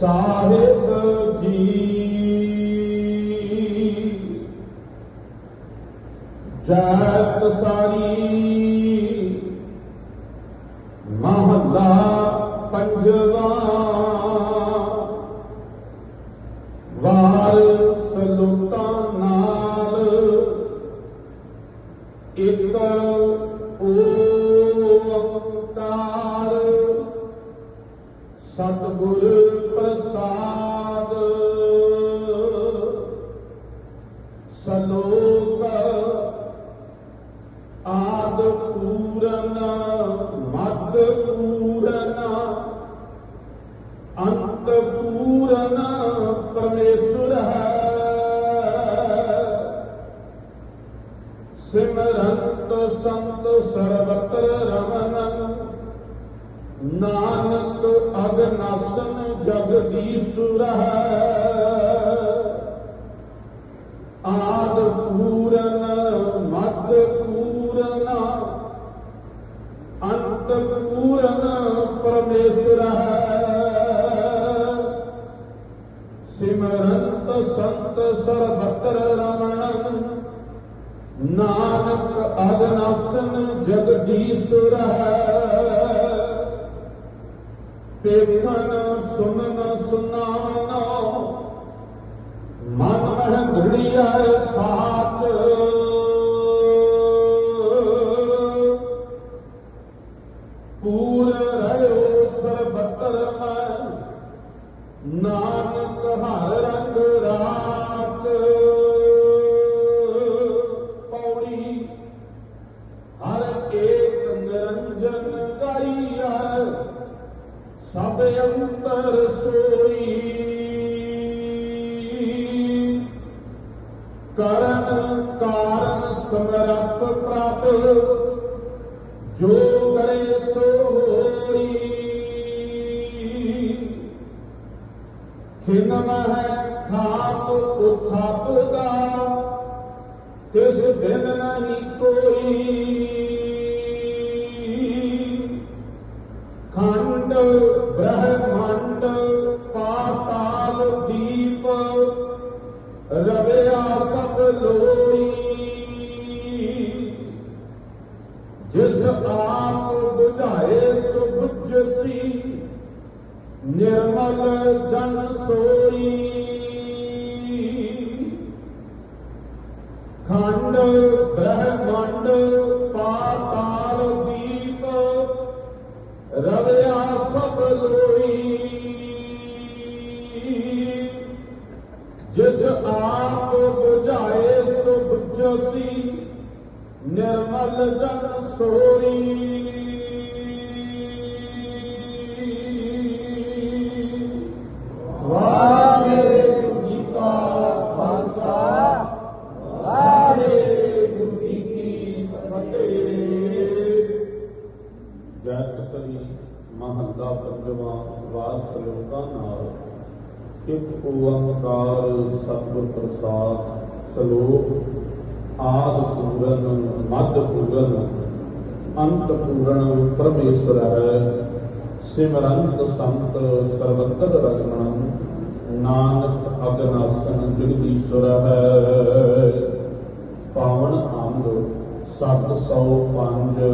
ਸਾਹਿਬ ਜੀ। ਜਪ ਸਾਰੀ ਮਹੱਲਾ ਪੰਜਵਾ। ਵਾਰ ਸਲੂਤਾ ਨਾਲ ਸਤਿਗੁਰੂ ਆਦ ਪੂਰਨ, ਮਦ ਪੂਰਨ, ਅੰਤ ਪੂਰਨ ਪਰਮੇਸ਼ਰ ਹੈ। ਸਿਮਰੰਤ ਸੰਤ ਸਰਬਤਰ ਰਮਨ, ਨਾਨਕ ਅਗਨਾਸਨ ਜਗਦੀਸ਼ੁਰ ਹੈ। ਸਿਮਰੰਤ ਸੰਤ ਸਰਬਤਰ ਰਮਣ ਨਾਨਕ ਅਗਨਾਸਨ ਜਗਦੀਸ਼ੁਰ ਹੈ ਦੇਖਨ ਨਿਰੰਜਨ ਗਾਈਐ ਸਭ ਅੰਤਰ ਸੋਈ। ਕਰਨ ਕਾਰਨ ਸਮਰੱਥ ਪ੍ਰਭ, ਜੋ ਕਰੇ ਸੋ ਹੋਈ। ਖਿਨ ਮਹਿ ਖਾਪ ਉਥਾਪ ਦਾ ਕਿਸ ਦਿਨ ਨਹੀਂ ਕੋਈ। ਰਵਿਆ ਸਭ ਲੋਈ ਜਿਸ ਆਪ ਬੁਝਾਏ ਸੋ ਬੁਝਸੀ ਨਿਰਮਲ ਜਨ ਸੋਈ। ਖੰਡ ਬ੍ਰਹਮੰਡ ਜਿਸ ਆਪ ਬੁਝਾਏ ਸੋ ਬੁਝਸੀ ਨਿਰਮਲ ਜਨ ਸੋਈ ਵਾਹਿਗੁਰੂ ਜੀ ਕਾ ਖਾਲਸਾ ਵਾਹਿਗੁਰੂ ਜੀ ਇੱਕ ਓੰਕਾਰ ਸਤਿਗੁਰ ਪ੍ਰਸਾਦ, ਸਲੋਕ, ਆਦ ਪੂਰਨ ਮਦ ਪੂਰਨ ਅੰਤ ਪੂਰਨ ਪਰਮੇਸ਼ਰ ਹੈ ਸਿਮਰੰਤ ਸੰਤ ਸਰਬਤਰ ਰਗਣ ਨਾਨਕ ਅਗਨਾਸਨ ਜਗਦੀਸ਼ਵਰ ਹੈ ਪਾਵਨ ਅੰਗ 705